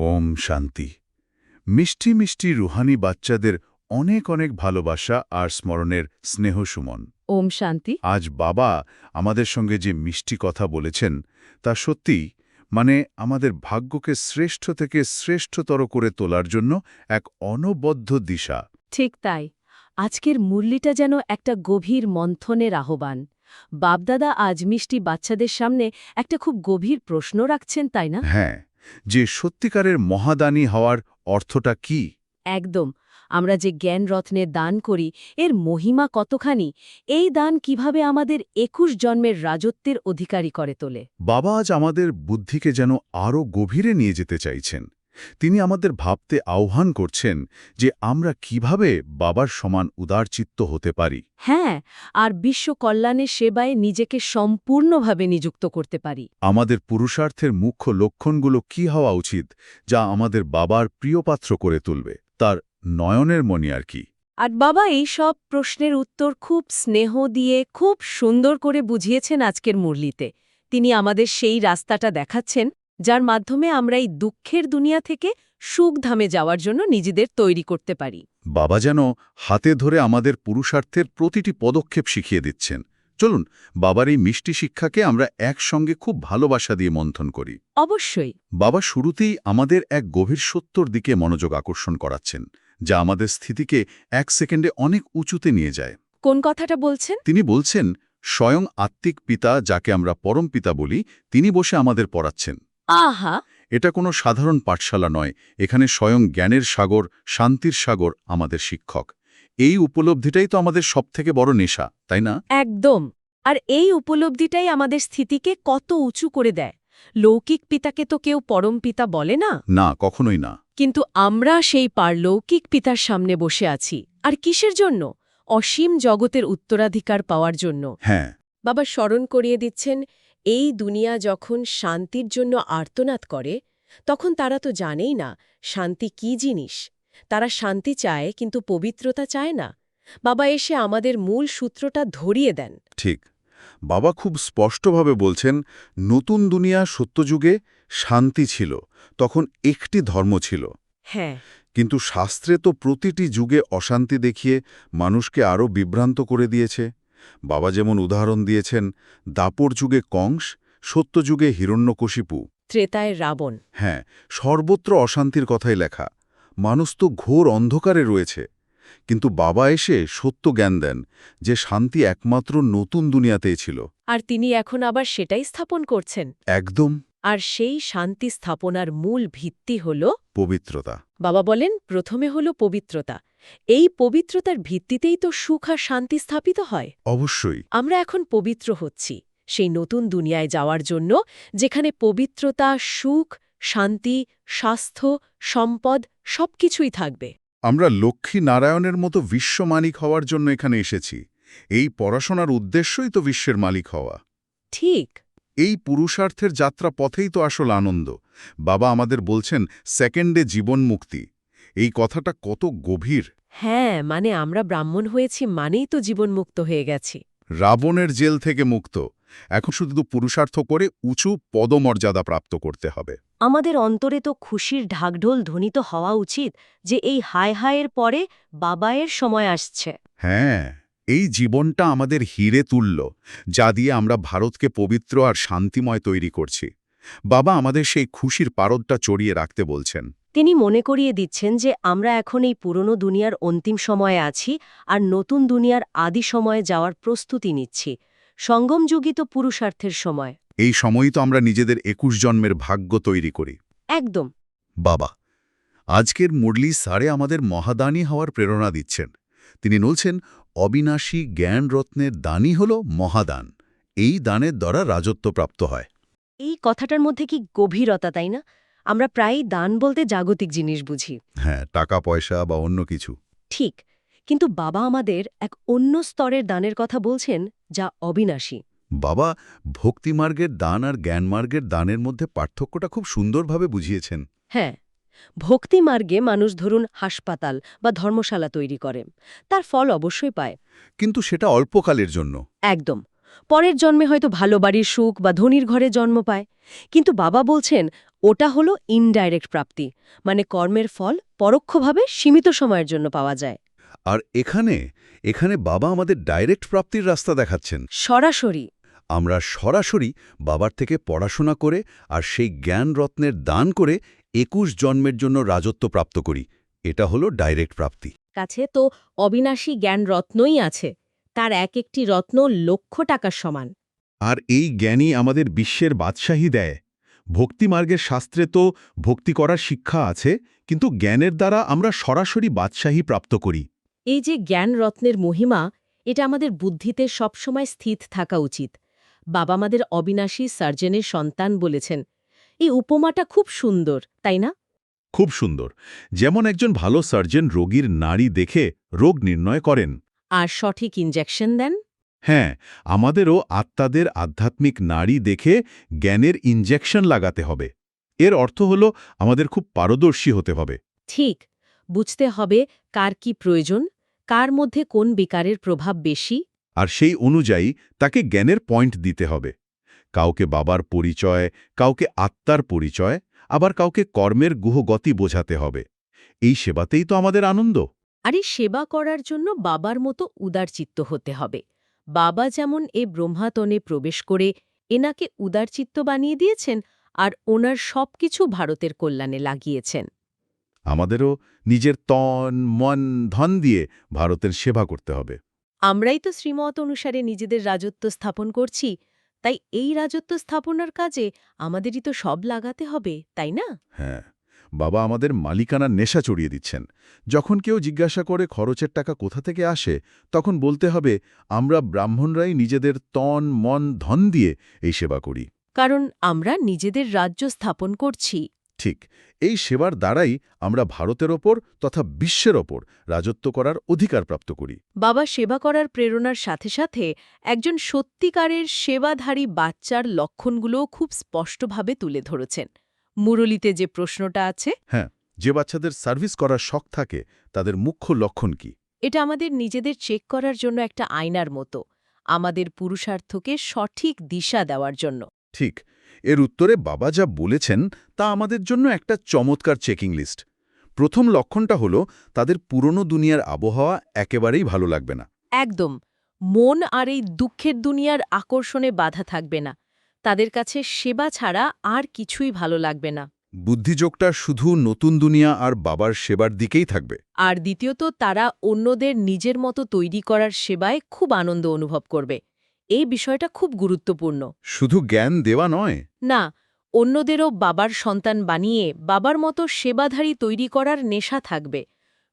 ওম শান্তি। মিষ্টি মিষ্টি রুহানি বাচ্চাদের অনেক অনেক ভালোবাসা আর স্মরণের স্নেহ সুমন। ওম শান্তি। আজ বাবা আমাদের সঙ্গে যে মিষ্টি কথা বলেছেন তা সত্যি মানে আমাদের ভাগ্যকে শ্রেষ্ঠ থেকে শ্রেষ্ঠতর করে তোলার জন্য এক অনবদ্য দিশা। ঠিক তাই। আজকের মুরলিটা যেন একটা গভীর মন্থনের আহ্বান। বাপদাদা আজ মিষ্টি বাচ্চাদের সামনে একটা খুব গভীর প্রশ্ন রাখছেন তাই না? হ্যাঁ। যে সত্যিকারের মহাদানী হওয়ার অর্থটা কি? একদম। আমরা যে জ্ঞান রত্নের দান করি এর মহিমা কতখানি? এই দান কীভাবে আমাদের একুশ জন্মের রাজত্বের অধিকারী করে তোলে? বাবা আজ আমাদের বুদ্ধিকে যেন আরও গভীরে নিয়ে যেতে চাইছেন। তিনি আমাদের ভাবতে আহ্বান করছেন যে আমরা কীভাবে বাবার সমান উদারচিত্ত হতে পারি। হ্যাঁ আর বিশ্ব কল্যাণের সেবায় নিজেকে সম্পূর্ণভাবে নিযুক্ত করতে পারি। আমাদের পুরুষার্থের মুখ্য লক্ষণগুলো কি হওয়া উচিত যা আমাদের বাবার প্রিয়পাত্র করে তুলবে? তার নয়নের মনি আর কি? আর বাবা এই সব প্রশ্নের উত্তর খুব স্নেহ দিয়ে খুব সুন্দর করে বুঝিয়েছেন আজকের মুরলিতে। তিনি আমাদের সেই রাস্তাটা দেখাচ্ছেন। যার মাধ্যমে আমরা এই দুঃখের দুনিয়া থেকে সুখধামে যাওয়ার জন্য নিজেদের তৈরি করতে পারি। বাবা যেন হাতে ধরে আমাদের পুরুষার্থের প্রতিটি পদক্ষেপ শিখিয়ে দিচ্ছেন। চলুন বাবার এই মিষ্টি শিক্ষাকে আমরা একসঙ্গে খুব ভালোবাসা দিয়ে মন্থন করি। অবশ্যই। বাবা শুরুতেই আমাদের এক গভীর সত্যর দিকে মনোযোগ আকর্ষণ করাচ্ছেন যা আমাদের স্থিতিকে এক সেকেন্ডে অনেক উঁচুতে নিয়ে যায়। কোন কথাটা বলছেন? তিনি বলছেন স্বয়ং আত্মিক পিতা যাকে আমরা পরম পিতা বলি তিনি বসে আমাদের পড়াচ্ছেন। আহা। এটা কোনো সাধারণ পাঠশালা নয় এখানে স্বয়ং জ্ঞানের সাগর শান্তির সাগর আমাদের শিক্ষক। এই উপলব্ধিটাই তো আমাদের সবথেকে বড় নেশা তাই না? একদম। আর এই উপলব্ধিটাই আমাদের স্থিতিকে কত উঁচু করে দেয়। লৌকিক পিতাকে তো কেউ পরম পিতা বলে না? না কখনোই না। কিন্তু আমরা সেই পারলৌকিক পিতার সামনে বসে আছি। আর কিসের জন্য? অসীম জগতের উত্তরাধিকার পাওয়ার জন্য। হ্যাঁ। বাবা স্মরণ করিয়ে দিচ্ছেন এই দুনিয়া যখন শান্তির জন্য আর্তনাদ করে তখন তারা তো জানেই না শান্তি কি জিনিস। তারা শান্তি চায় কিন্তু পবিত্রতা চায় না। বাবা এসে আমাদের মূল সূত্রটা ধরিয়ে দেন। ঠিক। বাবা খুব স্পষ্টভাবে বলছেন নতুন দুনিয়া সত্যযুগে শান্তি ছিল তখন একটি ধর্ম ছিল। হ্যাঁ। কিন্তু শাস্ত্রে তো প্রতিটি যুগে অশান্তি দেখিয়ে মানুষকে আরও বিভ্রান্ত করে দিয়েছে। বাবা যেমন উদাহরণ দিয়েছেন দাপর যুগে কংস সত্যযুগে হিরণ্যকশিপু। ত্রেতায় রাবণ। হ্যাঁ সর্বত্র অশান্তির কথাই লেখা। মানুষ তো ঘোর অন্ধকারে রয়েছে। কিন্তু বাবা এসে সত্য জ্ঞান দেন যে শান্তি একমাত্র নতুন দুনিয়াতেই ছিল। আর তিনি এখন আবার সেটাই স্থাপন করছেন। একদম। আর সেই শান্তি স্থাপনার মূল ভিত্তি হল পবিত্রতা। বাবা বলেন প্রথমে হল পবিত্রতা। এই পবিত্রতার ভিত্তিতেই তো সুখ আর শান্তি স্থাপিত হয়। অবশ্যই। আমরা এখন পবিত্র হচ্ছি সেই নতুন দুনিয়ায় যাওয়ার জন্য যেখানে পবিত্রতা সুখ শান্তি স্বাস্থ্য সম্পদ সবকিছুই থাকবে। আমরা লক্ষ্মী নারায়ণের মতো বিশ্ব মালিক হওয়ার জন্য এখানে এসেছি। এই পড়াশোনার উদ্দেশ্যই তো বিশ্বের মালিক হওয়া। ঠিক। এই পুরুষার্থের যাত্রা পথেই তো আসল আনন্দ। বাবা আমাদের বলছেন সেকেন্ডে জীবন মুক্তি। এই কথাটা কত গভীর। হ্যাঁ মানে আমরা ব্রাহ্মণ হয়েছি মানেই তো জীবনমুক্ত হয়ে গেছি। রাবণের জেল থেকে মুক্ত। এখন শুধু পুরুষার্থ করে উঁচু পদমর্যাদা প্রাপ্ত করতে হবে। আমাদের অন্তরে তো খুশির ঢাকঢোল ধ্বনিত হওয়া উচিত যে এই হায় হায়ের পরে বাবায়ের সময় আসছে। হ্যাঁ এই জীবনটা আমাদের হিরে তুলল যা দিয়ে আমরা ভারতকে পবিত্র আর শান্তিময় তৈরি করছি। বাবা আমাদের সেই খুশির পারদটা চড়িয়ে রাখতে বলছেন। তিনি মনে করিয়ে দিচ্ছেন যে আমরা এখন এই পুরনো দুনিয়ার অন্তিম সময়ে আছি আর নতুন দুনিয়ার আদি সময়ে যাওয়ার প্রস্তুতি নিচ্ছি। সঙ্গমযোগিত পুরুষার্থের সময়। এই সময়ই তো আমরা নিজেদের একুশ জন্মের ভাগ্য তৈরি করি। একদম। বাবা আজকের মুরলি সারে আমাদের মহাদানী হওয়ার প্রেরণা দিচ্ছেন। তিনি বলছেন অবিনাশী জ্ঞান রত্নের দানই হল মহাদান। এই দানের দ্বারা রাজত্ব প্রাপ্ত হয়। এই কথাটার মধ্যে কি গভীরতা তাই না? আমরা প্রায়ই দান বলতে জাগতিক জিনিস বুঝি। হ্যাঁ টাকা পয়সা বা অন্য কিছু। ঠিক কিন্তু বাবা আমাদের এক অন্য স্তরের দানের কথা বলছেন যা অবিনাশী। বাবা ভক্তিমার্গের দান আর জ্ঞানমার্গের দানের মধ্যে পার্থক্যটা খুব সুন্দরভাবে বুঝিয়েছেন। হ্যাঁ ভক্তি মার্গে মানুষ ধরুন হাসপাতাল বা ধর্মশালা তৈরি করে তার ফল অবশ্যই পায়। কিন্তু সেটা অল্পকালের জন্য। একদম পরের জন্মে হয়তো ভালো বাড়ির সুখ বা ধনির ঘরে জন্ম পায় কিন্তু বাবা বলছেন ওটা হলো ইনডাইরেক্ট প্রাপ্তি মানে কর্মের ফল পরোক্ষভাবে সীমিত সময়ের জন্য পাওয়া যায়। আর এখানে এখানে বাবা আমাদের ডাইরেক্ট প্রাপ্তির রাস্তা দেখাচ্ছেন। সরাসরি। আমরা সরাসরি বাবার থেকে পড়াশোনা করে আর সেই জ্ঞান রত্নের দান করে একুশ জন্মের জন্য রাজত্ব প্রাপ্ত করি। এটা হলো ডাইরেক্ট প্রাপ্তি। কাছে তো অবিনাশী জ্ঞান রত্নই আছে তার এক একটি রত্ন লক্ষ টাকার সমান। আর এই জ্ঞানই আমাদের বিশ্বের বাদশাহী দেয়। ভক্তিমার্গের শাস্ত্রে তো ভক্তি করার শিক্ষা আছে কিন্তু জ্ঞানের দ্বারা আমরা সরাসরি বাদশাহী প্রাপ্ত করি। এই যে জ্ঞান রত্নের মহিমা এটা আমাদের বুদ্ধিতে সবসময় স্থিত থাকা উচিত। বাবা আমাদের অবিনাশী সার্জেনের সন্তান বলেছেন এই উপমাটা খুব সুন্দর তাই না? খুব সুন্দর। যেমন একজন ভালো সার্জন রোগীর নাড়ি দেখে রোগ নির্ণয় করেন। আর সঠিক ইঞ্জেকশন দেন? হ্যাঁ আমাদেরও আত্মাদের আধ্যাত্মিক নারী দেখে জ্ঞানের ইনজেকশন লাগাতে হবে। এর অর্থ হল আমাদের খুব পারদর্শী হতে হবে। ঠিক বুঝতে হবে কার কি প্রয়োজন কার মধ্যে কোন বিকারের প্রভাব বেশি। আর সেই অনুযায়ী তাকে জ্ঞানের পয়েন্ট দিতে হবে। কাউকে বাবার পরিচয় কাউকে আত্মার পরিচয় আবার কাউকে কর্মের গুহগতি বোঝাতে হবে। এই সেবাতেই তো আমাদের আনন্দ। আর এই সেবা করার জন্য বাবার মতো উদারচিত্ত হতে হবে। বাবা যেমন এ ব্রহ্মাতনে প্রবেশ করে এনাকে উদারচিত্ত বানিয়ে দিয়েছেন আর ওনার সবকিছু ভারতের কল্যাণে লাগিয়েছেন। আমাদেরও নিজের তন মন ধন দিয়ে ভারতের সেবা করতে হবে। আমরাই তো শ্রীমত অনুসারে নিজেদের রাজত্ব স্থাপন করছি তাই এই রাজত্ব স্থাপনার কাজে আমাদেরই তো সব লাগাতে হবে তাই না? হ্যাঁ। বাবা আমাদের মালিকানার নেশা চড়িয়ে দিচ্ছেন। যখন কেউ জিজ্ঞাসা করে খরচের টাকা কোথা থেকে আসে তখন বলতে হবে আমরা ব্রাহ্মণরাই নিজেদের তন মন ধন দিয়ে এই সেবা করি। কারণ আমরা নিজেদের রাজ্য স্থাপন করছি। ঠিক এই সেবার দ্বারাই আমরা ভারতের ওপর তথা বিশ্বের ওপর রাজত্ব করার অধিকার প্রাপ্ত করি। বাবা সেবা করার প্রেরণার সাথে সাথে একজন সত্যিকারের সেবাধারী বাচ্চার লক্ষণগুলোও খুব স্পষ্টভাবে তুলে ধরেছেন। মুরলিতে যে প্রশ্নটা আছে। হ্যাঁ যে বাচ্চাদের সার্ভিস করার শখ থাকে তাদের মুখ্য লক্ষণ কি? এটা আমাদের নিজেদের চেক করার জন্য একটা আয়নার মতো আমাদের পুরুষার্থকে সঠিক দিশা দেওয়ার জন্য। ঠিক এর উত্তরে বাবা যা বলেছেন তা আমাদের জন্য একটা চমৎকার চেকিং লিস্ট প্রথম লক্ষণটা হলো তাদের পুরনো দুনিয়ার আবহাওয়া একেবারেই ভালো লাগবে না। একদম মন আর এই দুঃখের দুনিয়ার আকর্ষণে বাধা থাকবে না। তাদের কাছে সেবা ছাড়া আর কিছুই ভালো লাগবে না। বুদ্ধিযোগটা শুধু নতুন দুনিয়া আর বাবার সেবার দিকেই থাকবে। আর দ্বিতীয়ত তারা অন্যদের নিজের মতো তৈরি করার সেবায় খুব আনন্দ অনুভব করবে। এই বিষয়টা খুব গুরুত্বপূর্ণ। শুধু জ্ঞান দেওয়া নয়। না অন্যদেরও বাবার সন্তান বানিয়ে বাবার মতো সেবাধারী তৈরি করার নেশা থাকবে।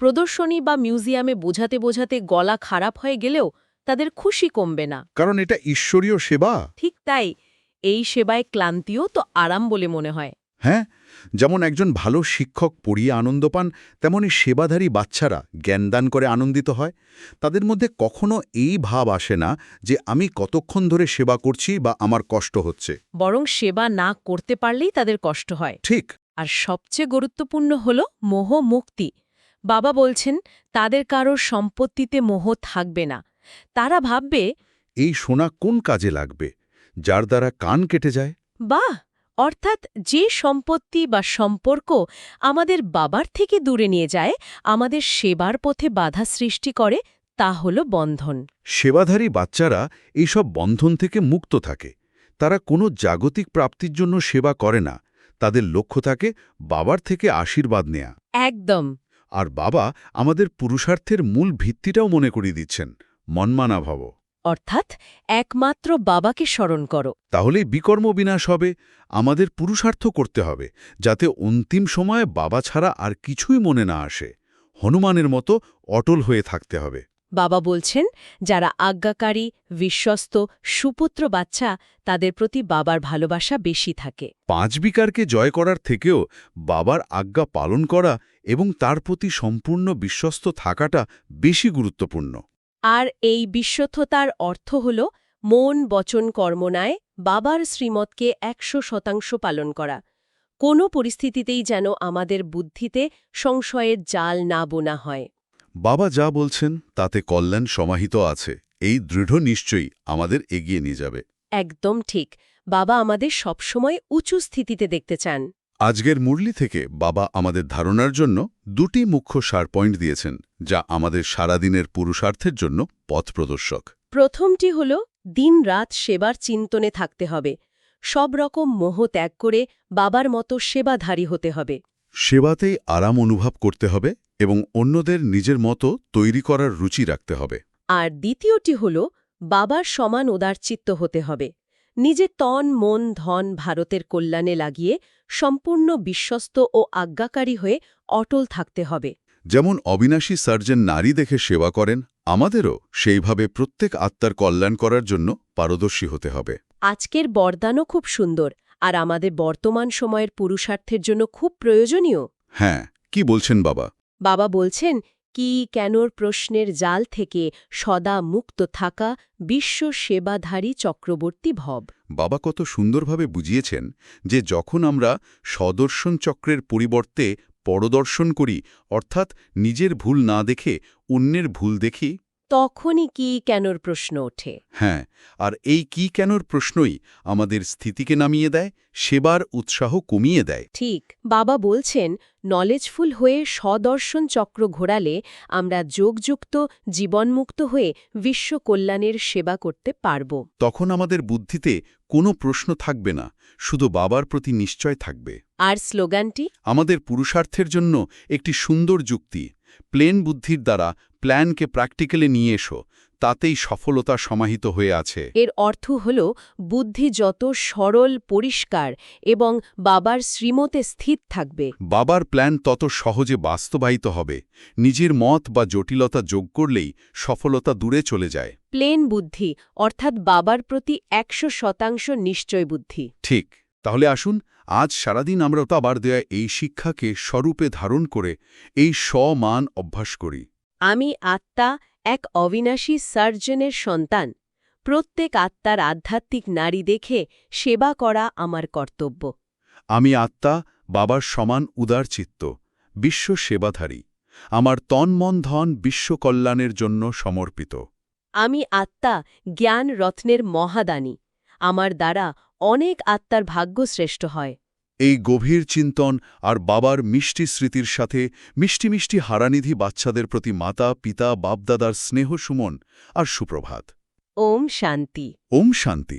প্রদর্শনী বা মিউজিয়ামে বোঝাতে বোঝাতে গলা খারাপ হয়ে গেলেও তাদের খুশি কমবে না। কারণ এটা ঈশ্বরীয় সেবা। ঠিক তাই এই সেবায় ক্লান্তিও তো আরাম বলে মনে হয়। হ্যাঁ যেমন একজন ভালো শিক্ষক পড়িয়ে আনন্দ পান তেমনি সেবাধারী বাচ্চারা জ্ঞানদান করে আনন্দিত হয়। তাদের মধ্যে কখনো এই ভাব আসে না যে আমি কতক্ষণ ধরে সেবা করছি বা আমার কষ্ট হচ্ছে। বরং সেবা না করতে পারলেই তাদের কষ্ট হয়। ঠিক। আর সবচেয়ে গুরুত্বপূর্ণ হল মোহ মুক্তি। বাবা বলছেন তাদের কারোর সম্পত্তিতে মোহ থাকবে না। তারা ভাববে এই সোনা কোন কাজে লাগবে? যার দ্বারা কান কেটে যায়। বাহ! অর্থাৎ যে সম্পত্তি বা সম্পর্ক আমাদের বাবার থেকে দূরে নিয়ে যায় আমাদের সেবার পথে বাধা সৃষ্টি করে তা হল বন্ধন। সেবাধারী বাচ্চারা এইসব বন্ধন থেকে মুক্ত থাকে। তারা কোনো জাগতিক প্রাপ্তির জন্য সেবা করে না। তাদের লক্ষ্য থাকে বাবার থেকে আশীর্বাদ নেয়া। একদম। আর বাবা আমাদের পুরুষার্থের মূল ভিত্তিটাও মনে করিয়ে দিচ্ছেন মনমানা ভাব অর্থাৎ একমাত্র বাবাকে স্মরণ করো। তাহলেই বিকর্ম বিনাশ হবে আমাদের পুরুষার্থ করতে হবে যাতে অন্তিম সময়ে বাবা ছাড়া আর কিছুই মনে না আসে। হনুমানের মতো অটল হয়ে থাকতে হবে। বাবা বলছেন যারা আজ্ঞাকারী বিশ্বস্ত সুপুত্র বাচ্চা তাদের প্রতি বাবার ভালোবাসা বেশি থাকে। পাঁচ বিকারকে জয় করার থেকেও বাবার আজ্ঞা পালন করা এবং তার প্রতি সম্পূর্ণ বিশ্বস্ত থাকাটা বেশি গুরুত্বপূর্ণ। আর এই বিশ্বত্বতার অর্থ হল মন বচন কর্মনায় বাবার শ্রীমতকে একশো শতাংশ পালন করা। কোনো পরিস্থিতিতেই যেন আমাদের বুদ্ধিতে সংশয়ের জাল না বোনা হয়। বাবা যা বলছেন তাতে কল্যাণ সমাহিত আছে। এই দৃঢ় নিশ্চয়ই আমাদের এগিয়ে নিয়ে যাবে। একদম ঠিক। বাবা আমাদের সবসময় উঁচু স্থিতিতে দেখতে চান। আজকের মুরলি থেকে বাবা আমাদের ধারণার জন্য দুটি মুখ্য সার পয়েন্ট দিয়েছেন যা আমাদের সারাদিনের পুরুষার্থের জন্য পথ প্রদর্শক। প্রথমটি হল দিনরাত সেবার চিন্তনে থাকতে হবে। সব রকম মোহ ত্যাগ করে বাবার মতো সেবাধারী হতে হবে। সেবাতেই আরাম অনুভব করতে হবে এবং অন্যদের নিজের মতো তৈরি করার রুচি রাখতে হবে। আর দ্বিতীয়টি হল বাবার সমান উদারচিত্ত হতে হবে। নিজে তন মন ধন ভারতের কল্যাণে লাগিয়ে সম্পূর্ণ বিশ্বস্ত ও আজ্ঞাকারী হয়ে অটল থাকতে হবে। যেমন অবিনাশী সার্জন নারী দেখে সেবা করেন আমাদেরও সেইভাবে প্রত্যেক আত্মার কল্যাণ করার জন্য পারদর্শী হতে হবে। আজকের বরদানও খুব সুন্দর আর আমাদের বর্তমান সময়ের পুরুষার্থের জন্য খুব প্রয়োজনীয়। হ্যাঁ কি বলছেন বাবা? বাবা বলছেন কি কেনর প্রশ্নের জাল থেকে সদা মুক্ত থাকা বিশ্ব সেবাধারী চক্রবর্তী ভব? বাবা কত সুন্দরভাবে বুঝিয়েছেন যে যখন আমরা সদর্শন চক্রের পরিবর্তে পরদর্শন করি, অর্থাৎ নিজের ভুল না দেখে অন্যের ভুল দেখি তখনই কি কেনর প্রশ্ন ওঠে? হ্যাঁ আর এই কি কেনর প্রশ্নই আমাদের স্থিতিকে নামিয়ে দেয় সেবার উৎসাহ কমিয়ে দেয়। ঠিক বাবা বলছেন নলেজফুল হয়ে সদর্শন চক্র ঘোরালে আমরা যোগযুক্ত জীবনমুক্ত হয়ে বিশ্ব কল্যাণের সেবা করতে পারব। তখন আমাদের বুদ্ধিতে কোনো প্রশ্ন থাকবে না শুধু বাবার প্রতি নিশ্চয় থাকবে। আর স্লোগানটি? আমাদের পুরুষার্থের জন্য একটি সুন্দর যুক্তি প্লেন বুদ্ধির দ্বারা প্ল্যানকে প্র্যাকটিক্যালে নিয়ে এসো তাতেই সফলতা সমাহিত হয়ে আছে। এর অর্থ হল বুদ্ধি যত সরল পরিষ্কার এবং বাবার শ্রীমতে স্থির থাকবে। বাবার প্ল্যান তত সহজে বাস্তবায়িত হবে। নিজের মত বা জটিলতা যোগ করলেই সফলতা দূরে চলে যায়। প্লেন বুদ্ধি অর্থাৎ বাবার প্রতি একশো শতাংশ নিশ্চয় বুদ্ধি। ঠিক তাহলে আসুন আজ সারাদিন আমরা আবার দেয়া এই শিক্ষাকে স্বরূপে ধারণ করে এই স্বমান অভ্যাস করি। আমি আত্মা এক অবিনাশী সার্জনের সন্তান। প্রত্যেক আত্মার আধ্যাত্মিক নারী দেখে সেবা করা আমার কর্তব্য। আমি আত্মা বাবার সমান উদারচিত্ত বিশ্ব সেবাধারী। আমার তন মন ধন বিশ্বকল্যাণের জন্য সমর্পিত। আমি আত্মা জ্ঞান রত্নের মহাদানী। আমার দ্বারা অনেক আত্মার ভাগ্য শ্রেষ্ঠ হয়। এই গভীর চিন্তন আর বাবার মিষ্টি স্মৃতির সাথে মিষ্টি মিষ্টি হারানিধি বাচ্চাদের প্রতি মাতা পিতা বাপদাদার স্নেহ সুমন আর সুপ্রভাত। ওম শান্তি। ওম শান্তি।